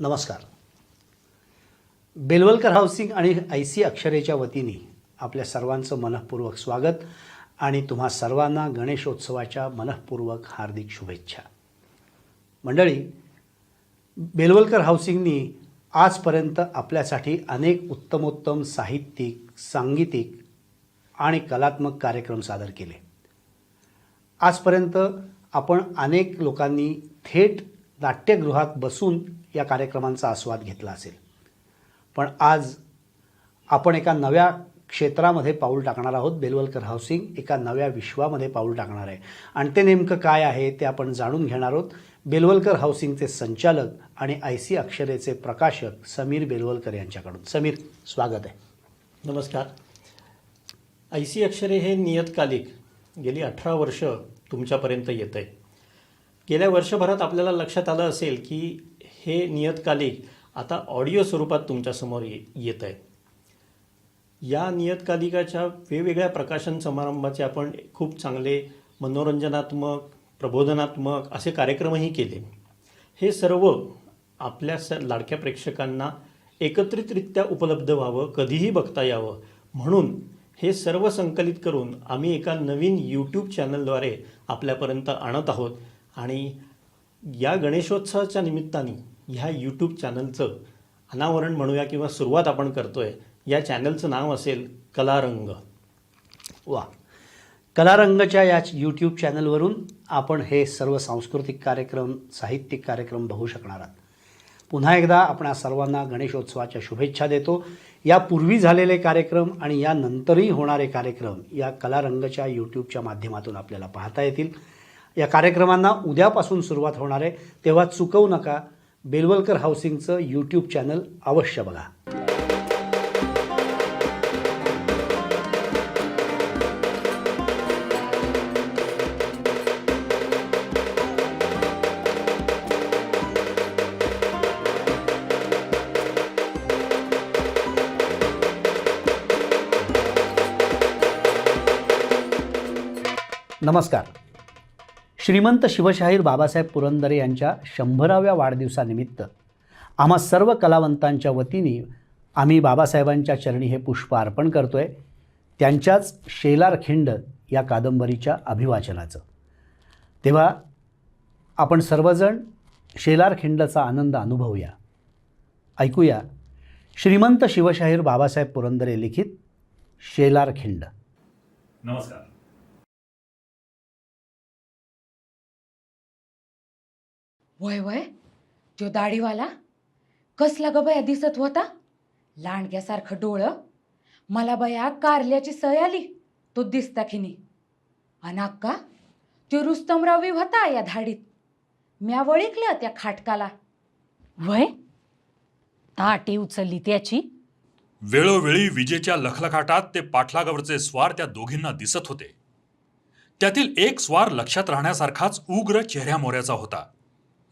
नमस्कार. बेलवलकर हाऊसिंग आणि I C अक्षरेच्या वतीने आपल्या सर्वांचं मनःपूर्वक स्वागत आणि तुम्हा सर्वांना गणेशोत्सवाच्या मनःपूर्वक हार्दिक शुभेच्छा. मंडळी बेलवलकर हाऊसिंगनी आजपर्यंत आपल्यासाठी अनेक उत्तमोत्तम साहित्यिक सांगीतिक आणि कलात्मक कार्यक्रम सादर केले. आजपर्यंत आपण अनेक लोकांनी थेट नाट्यगृहात बसून या कार्यक्रमांचा आस्वाद घेतला असेल. पण आज आपण एका नव्या क्षेत्रामध्ये पाऊल टाकणार आहोत. बेलवलकर हाऊसिंग एका नव्या विश्वामध्ये पाऊल टाकणार आहे. आणि ते नेमकं काय आहे ते आपण जाणून घेणार आहोत. बेलवलकर हाऊसिंगचे संचालक आणि आय सी अक्षरेचे प्रकाशक समीर बेलवलकर यांच्याकडून. समीर स्वागत आहे. नमस्कार. आय सी अक्षरे हे नियतकालिक गेली अठरा वर्ष तुमच्यापर्यंत येत आहे गेल्या वर्षभरात आपल्याला लक्षात आलं असेल की हे नियतकालिक आता ऑडिओ स्वरूपात तुमच्यासमोर ये येत आहे या नियतकालिकाच्या वेगवेगळ्या प्रकाशन समारंभाचे आपण खूप चांगले मनोरंजनात्मक प्रबोधनात्मक असे कार्यक्रमही केले. हे सर्व आपल्या स लाडक्या प्रेक्षकांना एकत्रितरित्या उपलब्ध व्हावं कधीही बघता यावं. म्हणून हे सर्व संकलित करून आम्ही एका नवीन यूट्यूब चॅनलद्वारे आपल्यापर्यंत आणत आहोत. आणि या गणेशोत्सवाच्या निमित्ताने ह्या यूट्यूब चॅनलचं अनावरण म्हणूया किंवा सुरुवात आपण करतो आहे या चॅनलचं नाव असेल कलारंग. वा. कलारंगच्या या यूट्यूब चॅनलवरून आपण हे सर्व सांस्कृतिक कार्यक्रम साहित्यिक कार्यक्रम बघू शकणार आहात. पुन्हा एकदा आपण सर्वांना गणेशोत्सवाच्या शुभेच्छा देतो. यापूर्वी झालेले कार्यक्रम आणि यानंतरही होणारे कार्यक्रम या कलारंगच्या यूट्यूबच्या माध्यमातून आपल्याला पाहता येतील. या कार्यक्रमांना उद्यापासून सुरुवात होणार आहे. तेव्हा चुकवू नका. बेलवलकर हाऊसिंगचं यूट्यूब चॅनल अवश्य बघा. नमस्कार. श्रीमंत शिवशाहीर बाबासाहेब पुरंदरे यांच्या शंभराव्या वाढदिवसानिमित्त आम्हा सर्व कलावंतांच्या वतीने आम्ही बाबासाहेबांच्या चरणी हे पुष्प अर्पण करतो आहे त्यांच्याच शेलारखिंड या कादंबरीच्या अभिवाचनाचं. तेव्हा आपण सर्वजण शेलारखिंडचा आनंद अनुभवूया. ऐकूया श्रीमंत शिवशाहीर बाबासाहेब पुरंदरे लिखित शेलारखिंड नमस्कार. वय वय? त्यो दाढीवाला? कसला ग बया दिसत होता? लांडग्यासारखं डोळं? मला बया कारल्याची सय आली तो दिसता की नाही. अन अक्का त्यो रुस्तमरावी होता या धाडीत. म्या वळिकल्या त्या खाटकाला. वय? ताटी उचलली त्याची? वेळोवेळी विजेच्या लखलखाटात ते पाठलागावरचे स्वार त्या दोघींना दिसत होते. त्यातील एक स्वार लक्षात राहण्यासारखाच उग्र चेहऱ्यामोऱ्याचा होता.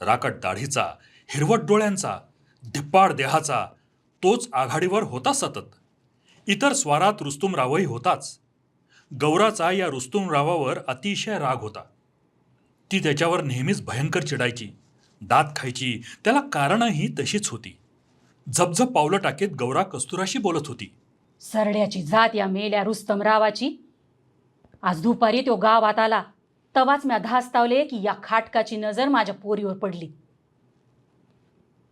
राकट दाढीचा हिरवट डोळ्यांचा धिप्पाड देहाचा तोच आघाडीवर होता सतत. इतर स्वारात रुस्तुमरावही होताच. गौराचा या रुस्तुमरावावर अतिशय राग होता. ती त्याच्यावर नेहमीच भयंकर चिडायची दात खायची त्याला कारणंही तशीच होती. झपझप पावलं टाकीत गौरा कस्तुराशी बोलत होती. सरड्याची जात या मेल्या रुस्तमरावाची. आज दुपारी तो गावात आला. तवाच म्या धास्तावले की या खाटकाची नजर माझ्या पोरीवर पडली.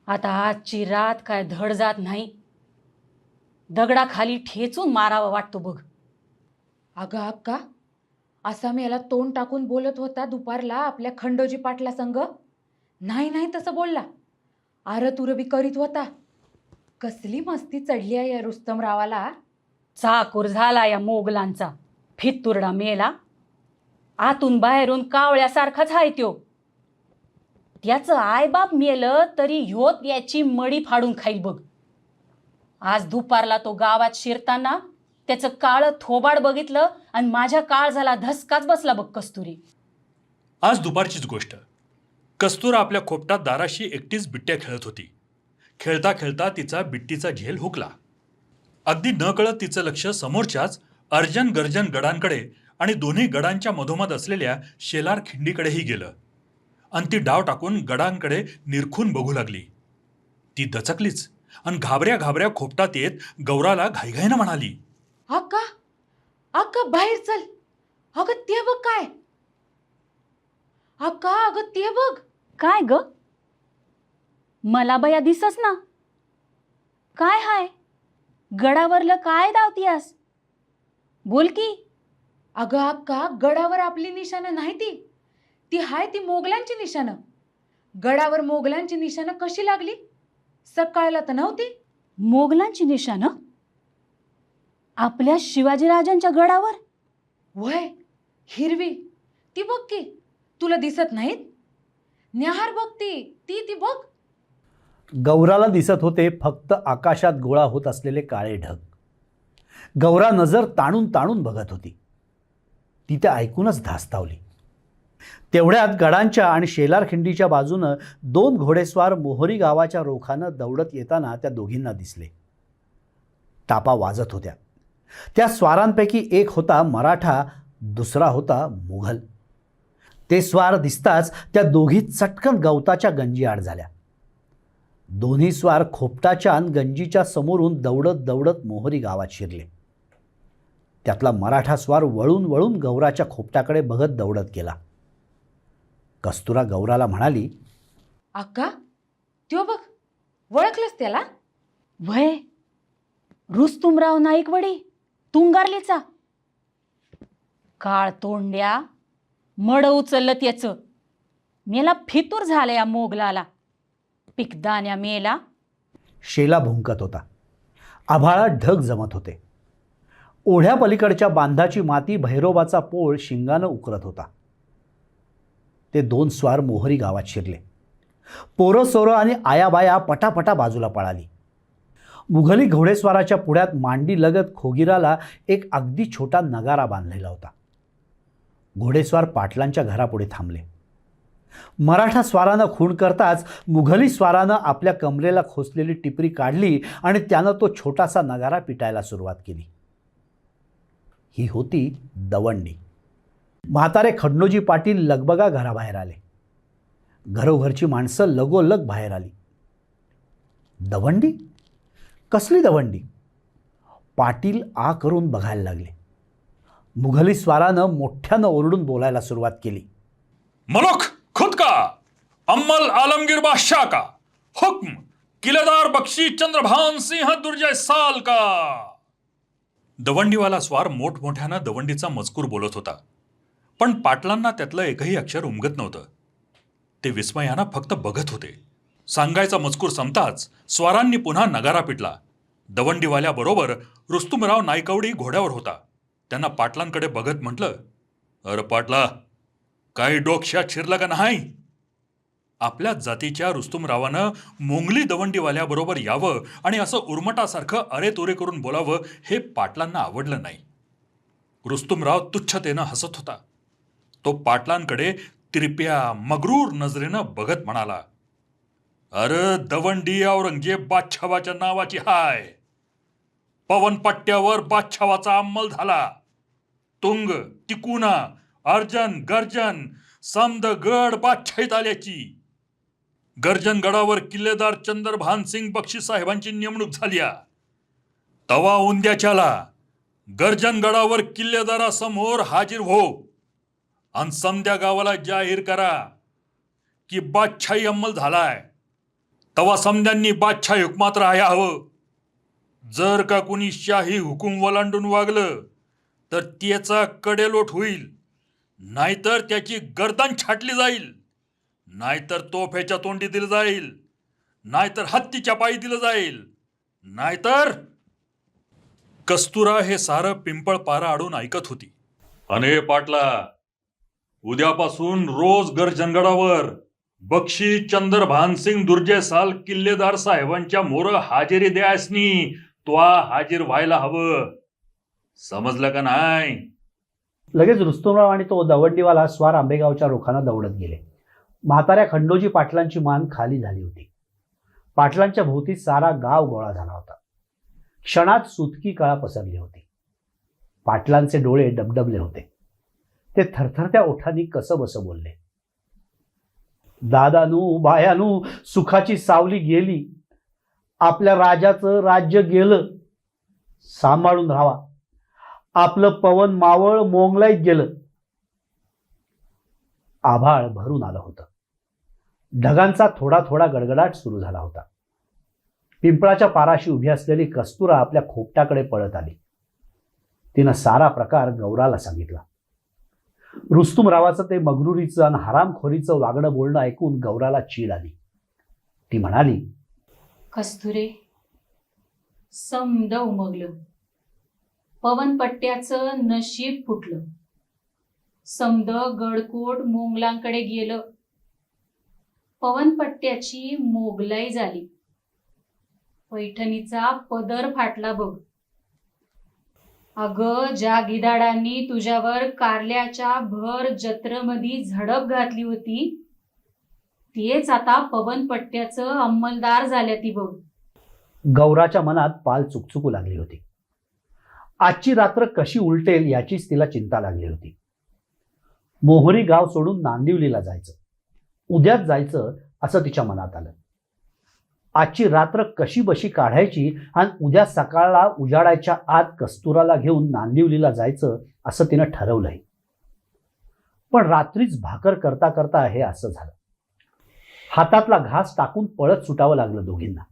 आता आजची रात काय धड जात नाही. दगडाखाली ठेचून मारावा वाटतो बघ. अगं अक्का असा मी याला तोंड टाकून बोलत होता दुपारला आपल्या खंडोजी पाटला संग. नाही नाही तसं बोलला. आर तुरबी करीत होता. कसली मस्ती चढली आहे या रुस्तमरावाला. चाकूर झाला या मोगलांचा. फित्तुरडा मेला. आतून बाहेरून कावळ्यासारखाच आहे त्यो. त्याचं आईबाप मेलं तरी ह्यो याची मडी फाडून खाईल बघ. आज दुपारला तो गावात शिरताना त्याचं काळं थोबाड बघितलं आणि माझ्या काळ झाला धसकाच बसला बघ कस्तुरी. आज दुपारचीच गोष्ट. कस्तुरा आपल्या खोपटात दाराशी एकटीच बिट्ट्या खेळत होती. खेळता खेळता तिचा बिट्टीचा झेल हुकला. अगदी न कळत तिचं लक्ष समोरच्याच अर्जन गर्जन गडांकडे आणि दोन्ही गडांच्या मधोमध असलेल्या शेलार खिंडीकडेही गेलं. आणि ती डाव टाकून गडांकडे निरखून बघू लागली. ती दचकलीच आणि घाबऱ्या घाबऱ्या खोपटात येत गौराला घाईघाईनं म्हणाली अक्का अक्का बाहेर चल. अगं ते बघ काय. अक्का अगं ते बघ. काय ग? मला बया दिसस ना. काय हाय? गडावरलं काय दावतीयास बोल की. अगं अक्का गडावर आपली निशाणं नाही ती. ती हाय ती मोगलांची निशाणं. गडावर मोगलांची निशाणं कशी लागली? सकाळला तर नव्हती. मोगलांची निशाणं? आपल्या शिवाजीराजांच्या गडावर? वय हिरवी. ती बघ की तुला दिसत नाहीत? न्याहार बघ ती. ती ती बघ. गौराला दिसत होते फक्त आकाशात गोळा होत असलेले काळे ढग. गौरा नजर ताणून ताणून बघत होती. ती त्या ऐकूनच धास्तावली. तेवढ्यात गडांच्या आणि शेलारखिंडीच्या बाजूनं दोन घोडेस्वार मोहरी गावाच्या रोखानं दौडत येताना त्या दोघींना दिसले. टापा वाजत होत्या. त्या स्वारांपैकी एक होता मराठा दुसरा होता मुघल. ते स्वार दिसताच त्या दोघी चटकन गवताच्या गंजी आड झाल्या. दोन्ही स्वार खोपटाच्या आणि गंजीच्या समोरून दौडत दौडत मोहरी गावात शिरले. त्यातला मराठा स्वार वळून वळून गौराच्या खोपटाकडे बघत दौडत गेला. कस्तुरा गौराला म्हणाली अक्का त्यो बघ ओळखलंस त्याला? वय रुस्तुमराव नाईकवडी तुंगारलीचा. काळ तोंड्या मड उचललं त्याचं मेला फितूर झालं या मोगलाला. पिकदान्या मेला. शेला भुंकत होता. आभाळात ढग जमत होते. ओढ्यापलीकडच्या बांधाची माती भैरोबाचा पोळ शिंगानं उकरत होता. ते दोन स्वार मोहरी गावात शिरले. पोरं सोरं आणि आयाबाया पटापटा बाजूला पळाली. मुघली घोडेस्वाराच्या पुढ्यात मांडी लगत खोगिराला एक अगदी छोटा नगारा बांधलेला होता. घोडेस्वार पाटलांच्या घरापुढे थांबले. मराठा स्वारानं खूण करताच मुघली स्वारानं आपल्या कमरेला खोचलेली टिपरी काढली आणि त्यानं तो छोटासा नगारा पिटायला सुरुवात केली. ही होती दवंडी. म्हातारे खडनोजी पाटील लगबगा घराबाहेर आले. घरोघरची माणसं लगोलग बाहेर आली. दवंडी? कसली दवंडी? पाटील आ करून बघायला लागले. मुघली स्वारानं मोठ्यानं ओरडून बोलायला सुरुवात केली. मलुक खुद का? अम्मल आलमगीर बादशाह का? हुक्म किलेदार बख्शी चंद्रभान सिंह दुर्जय साल का? दवंडीवाला स्वार मोठमोठ्यानं दवंडीचा मजकूर बोलत होता. पण पाटलांना त्यातलं एकही अक्षर उमगत नव्हतं. ते विस्मयानं फक्त बघत होते. सांगायचा मजकूर संपताच स्वारांनी पुन्हा नगारा पिटला. दवंडीवाल्याबरोबर रुस्तुमराव नायकवडी घोड्यावर होता. त्यांना पाटलांकडे बघत म्हटलं अरे पाटला काही डोक्यात शिरलं का नाही? आपल्या जातीच्या रुस्तुमरावानं मोंगली दवंडीवाल्याबरोबर यावं आणि असं उर्मटासारखं अरे तोरे करून बोलावं हे पाटलांना आवडलं नाही. रुस्तुमराव तुच्छतेनं हसत होता. तो पाटलांकडे तिरप्या मगरूर नजरेनं बघत म्हणाला अरे दवंडी औरंगजेब बादशावाच्या नावाची हाय. पवनपट्ट्यावर बादशावाचा अंमल झाला. तुंग तिकुना अर्जन गर्जन समद गड बादशाहीत आल्याची. गर्जनगडावर किल्लेदार चंद्रभान सिंग बक्षी साहेबांची नेमणूक झाली तवा उंद्याच्याला गर्जनगडावर किल्लेदारासमोर हाजीर हो आणि समद्या गावाला जाहीर करा की बादशाही अंमल झालाय. तवा समद्यांनी बादशाही हुकमात राहायला हवं. जर का कुणी शाही हुकूम वलांडून वागलं तर त्याचा कडेलोट होईल. नाहीतर त्याची गर्दन छाटली जाईल. नाहीतर तोफेच्या तोंडी दिलं जाईल. नाहीतर हत्तीच्या पायी दिलं जाईल. नाहीतर कस्तुरा हे सारं पिंपळ पारा आडून ऐकत होती. अने पाटला उद्यापासून रोज गर्जनगडावर बक्षी चंद्र भानसिंग दुर्जय साल किल्लेदार साहेबांच्या मोर हाजेरी द्यासनी त्वा हाजीर व्हायला हवं. समजलं का नाही? लगेच रुस्तुमराव आणि तो दवंडीवाला स्वार आंबेगावच्या रोखानं दौडत गेले. म्हाताऱ्या खंडोजी पाटलांची मान खाली झाली होती. पाटलांच्या भोवती सारा गाव गोळा झाला होता. क्षणात सुतकी कळा पसरली होती. पाटलांचे डोळे डबडबले होते. ते थरथरत्या ओठांनी कसं बसं बोलले. दादानू बायानू सुखाची सावली गेली. आपल्या राजाचं राज्य गेलं. सांभाळून राहावा. आपलं पवन मावळ मोंगलाईत गेलं. आभाळ भरून आलं होतं. ढगांचा थोडा थोडा गडगडाट सुरू झाला होता. पिंपळाच्या पाराशी उभी असलेली कस्तुरा आपल्या खोपट्याकडे पळत आली. तिनं सारा प्रकार गौराला सांगितला. रुस्तुमरावाचं ते मगरुरीचं आणि हरामखोरीचं वागणं बोलणं ऐकून गौराला चीड आली. ती म्हणाली कस्तुरे समद उमगलं पवनपट्ट्याचं नशीब फुटलं. समद गडकोट मोंगलांकडे गेलं. पवनपट्ट्याची मोगलाई झाली. पैठणीचा पदर फाटला बघ. अग ज्या गिधाडांनी तुझ्यावर कारल्याच्या भर जत्रमधी झडप घातली होती तेच आता पवनपट्ट्याचं अंमलदार झाल्या ती बघ. गौराच्या मनात पाल चुकचुकू लागली होती. आजची रात्र कशी उलटेल याचीच तिला चिंता लागली होती. मोहरी गाव सोडून नांदिवलीला जायचं. उद्याच जायचं असं तिच्या मनात आलं. आजची रात्र कशी बशी काढायची आणि उद्या सकाळला उजाडायच्या आत कस्तुराला घेऊन नांदिवलीला जायचं असं तिनं ठरवलंय. पण रात्रीच भाकर करता करता हे असं झालं. हातातला घास टाकून पळत सुटावं लागलं दोघींना.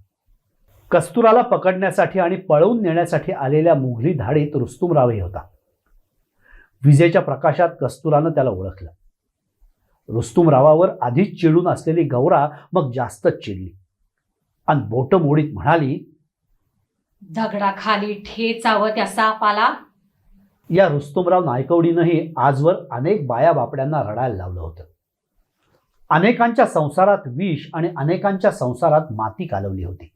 कस्तुराला पकडण्यासाठी आणि पळवून नेण्यासाठी आलेल्या मुघली धाडीत रुस्तुमरावही होता. विजेच्या प्रकाशात कस्तुरानं त्याला ओळखलं. रुस्तुमरावावर आधीच चिडून असलेली गौरा मग जास्तच चिडली. आणि बोट मोडीत म्हणाली दगडाखाली ठेचावं त्या सापाला. या रुस्तुमराव नायकवडीनंही आजवर अनेक बाया बापड्यांना रडायला लावलं होतं. अनेकांच्या संसारात विष आणि अनेकांच्या संसारात माती कालवली होती.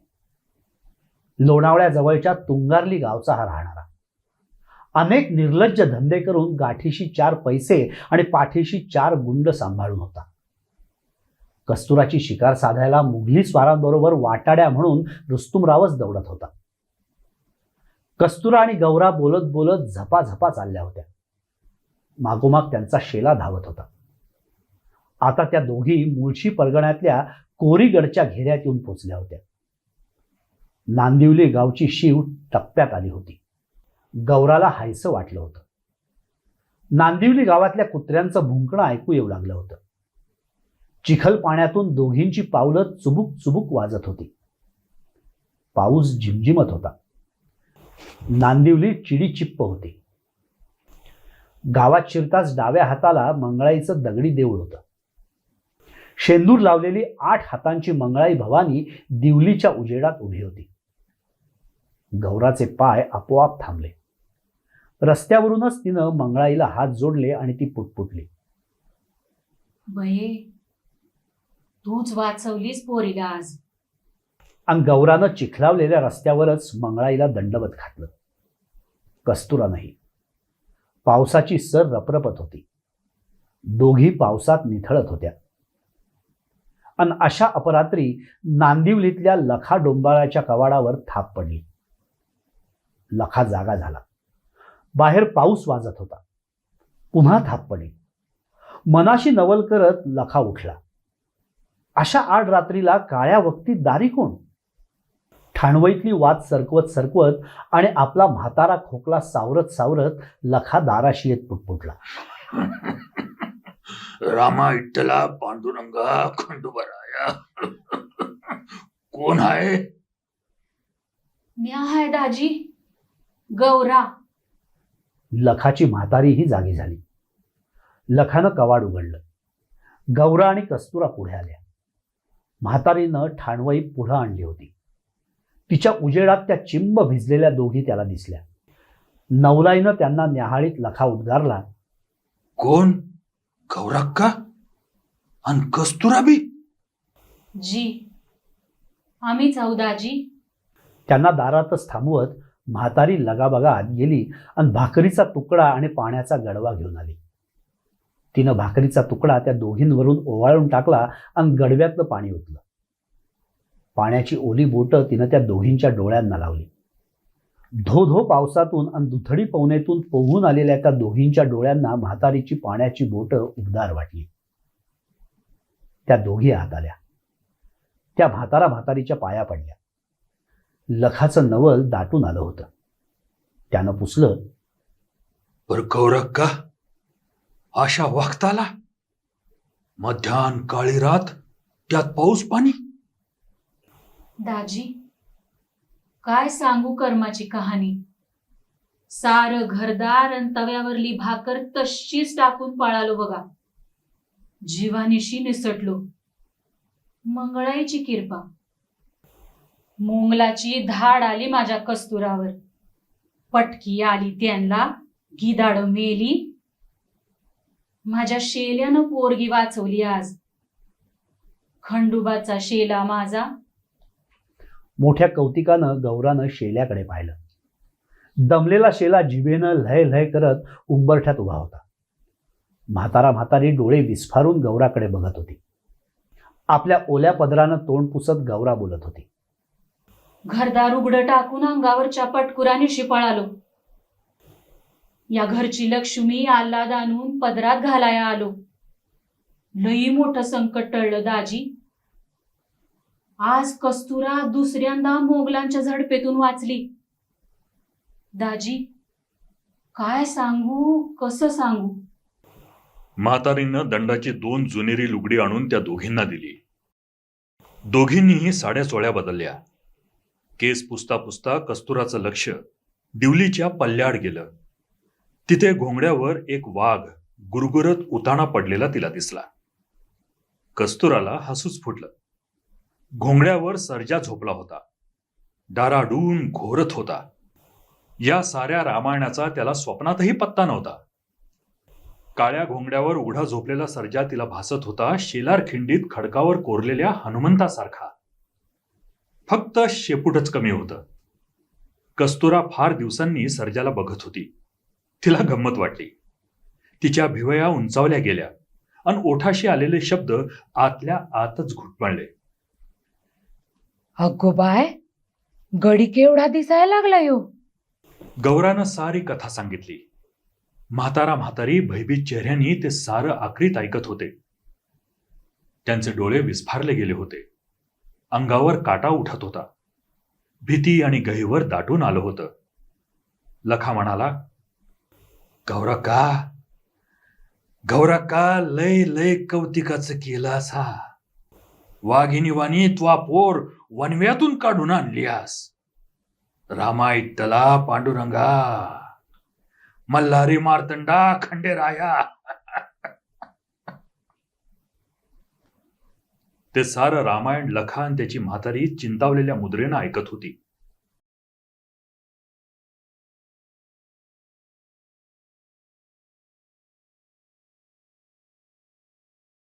लोणावळ्याजवळच्या तुंगारली गावचा हा राहणारा. अनेक निर्लज्ज धंदे करून गाठीशी चार पैसे आणि पाठीशी चार गुंड सांभाळून होता. कस्तुराची शिकार साधायला मुघली स्वारांबरोबर वाटाड्या म्हणून रुस्तुमरावच दौडत होता. कस्तुरा आणि गौरा बोलत बोलत झपाझपा चालल्या होत्या. मागोमाग त्यांचा शेला धावत होता. आता त्या दोघी मुळशी परगण्यातल्या कोरीगडच्या घेऱ्यात येऊन पोचल्या होत्या. नांदिवली गावची शिव टप्प्यात आली होती. गौराला हायसं वाटलं होतं. नांदिवली गावातल्या कुत्र्यांचं भुंकणं ऐकू येऊ लागलं होतं. चिखल पाण्यातून दोघींची पावलं चुबुक चुबुक वाजत होती. पाऊस झिमझिमत होता. नांदिवली चिडी चिप्प होती. गावात शिरताच डाव्या हाताला मंगळाईचं दगडी देऊळ होतं. शेंदूर लावलेली आठ हातांची मंगळाई भवानी दिवलीच्या उजेडात उभी होती. गौराचे पाय आपोआप थांबले. रस्त्यावरूनच तिनं मंगळाईला हात जोडले आणि ती पुटपुटली. बये तूच वाचवलीस पोरीला आज. आणि गौरानं चिखलावलेल्या रस्त्यावरच मंगळाईला दंडवत घातलं. कस्तुरा नाही. पावसाची सर रपरपत होती. दोघी पावसात निथळत होत्या. आणि अशा अपरात्री नांदिवलीतल्या लखा डोंबाळाच्या कवाडावर थाप पडली. लखा जागा झाला. बाहेर पाऊस वाजत होता. पुन्हा थाप पडली मनाशी नवल करत लखा उठला. अशा आड रात्रीला काळ्या वक्ती दारी कोण? ठाणवईतली वाद सरकवत सरकवत आणि आपला म्हातारा खोकला सावरत सावरत लखा दाराशी येत पुटपुटला. रामा इट्टला पांडुरंगा खंडोबराया. कोण आहे? म्या हाय दाजी गौरा. लखाची म्हातारीही जागी झाली. लखानं कवाड उघडलं. गौरा आणि कस्तुरा पुढे आल्या. म्हातारीनं ठाणवई पुढं आणली होती. तिच्या उजेडात त्या चिंब भिजलेल्या दोघी त्याला दिसल्या. नवलाईनं त्यांना न्याहाळीत लखा उद्गारला कोण? गौरक्का? आणि कस्तुराबी जी. आम्हीच आहो दाजी त्यांना दारातच थांबवत म्हातारी लगाबगा आत गेली आणि भाकरीचा तुकडा आणि पाण्याचा गडवा घेऊन आली. तिनं भाकरीचा तुकडा त्या दोघींवरून ओवाळून टाकला आणि गडव्यातलं पाणी ओतलं. पाण्याची ओली बोटं तिनं त्या दोघींच्या डोळ्यांना लावली. धो धो पावसातून आणि दुथडी पवनेतून पोहून आलेल्या त्या दोघींच्या डोळ्यांना म्हातारीची पाण्याची बोटं उबदार वाटली. त्या दोघी हात आल्या. त्या म्हातारा म्हातारीच्या पाया पडल्या. लखाचं नवल दाटून आलं होतं. त्यानं पुसलं बर गौरव का? अशा वक्ताला? मध्यान काळी रात त्यात पाऊस पाणी? दाजी काय सांगू कर्माची कहाणी? सार घरदार अन तव्यावरली भाकर तशीच टाकून पळालो बघा. जीवानिशी निसटलो. मंगळाईची किरपा. मोंगलाची धाड आली माझ्या कस्तुरावर. पटकी आली त्यांना गिदाड मेली. माझ्या शेल्यानं पोरगी वाचवली आज. खंडुबाचा शेला माझा. मोठ्या कौतिकानं गौरानं शेल्याकडे पाहिलं. दमलेला शेला जिभेनं लय लय करत उंबरठ्यात उभा होता. म्हातारा म्हातारी डोळे विस्फारून गौराकडे बघत होती. आपल्या ओल्या पदरानं तोंड पुसत गौरा बोलत होती. घरदार उघडं टाकून अंगावरच्या पटकुराने शिपळालो. या घरची लक्ष्मी आल्हाद आणून पदरात घालाया आलो. लई मोठं संकट टळलं दाजी. आज कस्तुरा दुसऱ्यांदा मोगलांच्या झडपेतून वाचली. दाजी काय सांगू कसं सांगू? म्हातारीनं दंडाची दोन जुनेरी लुगडी आणून त्या दोघींना दिली. दोघींनीही साड्या चोळ्या बदलल्या. केस पुसता पुसता कस्तुराचं लक्ष दिवलीच्या पल्ल्याड गेलं. तिथे घोंगड्यावर एक वाघ गुरगुरत उताणा पडलेला तिला दिसला. कस्तुराला हसूच फुटलं. घोंगड्यावर सर्जा झोपला होता. डाराडून घोरत होता. या साऱ्या रामायणाचा त्याला स्वप्नातही पत्ता नव्हता. काळ्या घोंगड्यावर उघडा झोपलेला सर्जा तिला भासत होता शेलार खिंडीत खडकावर कोरलेल्या हनुमंतासारखा. फक्त शेपूटच कमी होतं. कस्तुरा फार दिवसांनी सर्जाला बघत होती. तिला गंमत वाटली. तिच्या भिवया उंचावल्या गेल्या अन ओठाशी आलेले शब्द आतल्या आतच घुटमळले अगो बाय गडी केवढा दिसायला लागला यो. गौरानं सारी कथा सांगितली. म्हातारा म्हातारी भयभीत चेहऱ्यांनी ते सारं आखरीत ऐकत होते. त्यांचे डोळे विस्फारले गेले होते. अंगावर काटा उठत होता. भीती आणि गहीवर दाटून आलं होतं. लखा म्हणाला गौरा का? लय लय कौतिकाचं केलास हा वाघिनीवानी त्वा पोर वनव्यातून काढून आणलीयास रामायतला पांडुरंगा मल्हारी मार्तंडा खंडेराया. ते सारं रामायण लखान त्याची म्हातारी चिंतावलेल्या मुद्रेनं ऐकत होती.